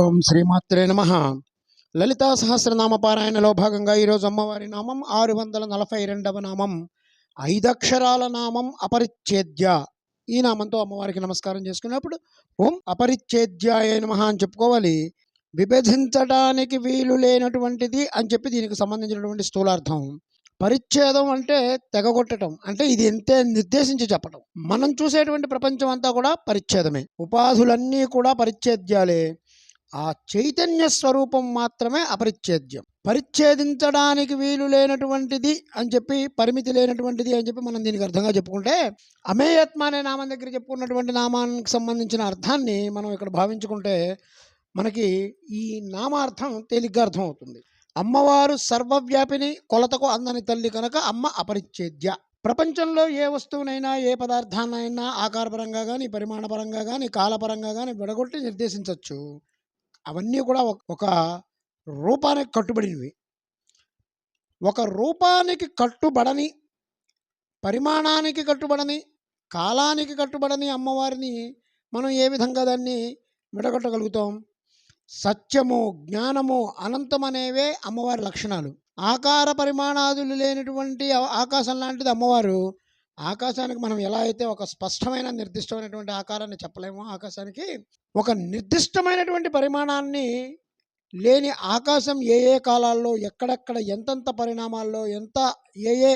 ఓం శ్రీమాత్రే నమ. లలితా సహస్రనామ పారాయణలో భాగంగా ఈరోజు అమ్మవారి నామం ఆరు వందల నలభై రెండవ నామం ఐదక్షరాల నామం అపరిచ్ఛేద్య. ఈ నామంతో అమ్మవారికి నమస్కారం చేసుకున్నప్పుడు ఓం అపరిచ్ఛేద్యాయ నమ అని చెప్పుకోవాలి. విభజించడానికి వీలు లేనటువంటిది అని చెప్పి దీనికి సంబంధించినటువంటి స్థూలార్థం. పరిచ్ఛేదం అంటే తెగగొట్టడం అంటే ఇది ఎంతే నిర్దేశించి చెప్పడం మనం చూసేటువంటి ప్రపంచం అంతా కూడా పరిచ్ఛేదమే. ఉపాధులన్నీ కూడా పరిచ్ఛేద్యాలే. ఆ చైతన్య స్వరూపం మాత్రమే అపరిచ్ఛేద్యం. పరిచ్ఛేదించడానికి వీలు లేనటువంటిది అని చెప్పి పరిమితి లేనటువంటిది అని చెప్పి మనం దీనికి అర్థంగా చెప్పుకుంటే అమేయత్మ అనే నామం దగ్గర చెప్పుకున్నటువంటి నామానికి సంబంధించిన అర్థాన్ని మనం ఇక్కడ భావించుకుంటే మనకి ఈ నామార్థం తేలిగ్గా అర్థం అవుతుంది అమ్మవారు సర్వవ్యాపిని కొలతకు అందని తల్లి కనుక అమ్మ అపరిచ్ఛేద్య. ప్రపంచంలో ఏ వస్తువునైనా ఏ పదార్థాన్నైనా ఆకారపరంగా కానీ పరిమాణపరంగా కానీ కాలపరంగా కానీ విడగొట్టి నిర్దేశించవచ్చు అవన్నీ కూడా ఒక- ఒక రూపానికి కట్టుబడినవి. ఒక రూపానికి కట్టుబడని పరిమాణానికి కట్టుబడని కాలానికి కట్టుబడని అమ్మవారిని మనం ఏ విధంగా దాన్ని విడగొట్టగలుగుతాం? సత్యము జ్ఞానము అనంతం అనేవే అమ్మవారి లక్షణాలు. ఆకార పరిమాణాదులు లేనటువంటి ఆకాశం లాంటిది అమ్మవారు ఆకాశానికి మనం ఎలా అయితే ఒక స్పష్టమైన నిర్దిష్టమైనటువంటి ఆకారాన్ని చెప్పలేమో ఆకాశానికి ఒక నిర్దిష్టమైనటువంటి పరిమాణాన్ని లేని ఆకాశం ఏ ఏ కాలాల్లో ఎక్కడెక్కడ ఎంతెంత పరిణామాల్లో ఎంత ఏ ఏ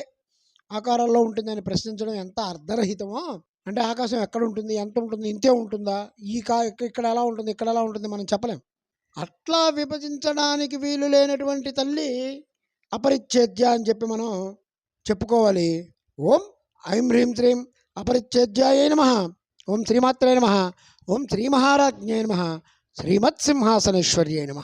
ఆకారాల్లో ఉంటుందని ప్రశ్నించడం ఎంత అర్ధరహితమో అంటే ఆకాశం ఎక్కడ ఉంటుంది ఎంత ఉంటుంది ఇంతే ఉంటుందా ఈ కా ఇక్కడ ఎలా ఉంటుంది ఇక్కడ ఎలా ఉంటుంది మనం చెప్పలేం. అట్లా విభజించడానికి వీలు లేనటువంటి తల్లి అపరిచ్ఛేద్య అని చెప్పి మనం చెప్పుకోవాలి. ఓం ఐం హ్రీం శ్రీం అపరిచ్ఛేద్యాయ నమ. ఓం శ్రీమాత్రే నమ. ఓం శ్రీమహారాజ్ఞే నమ. శ్రీమత్సింహాసనేశ్వర్యే నమ.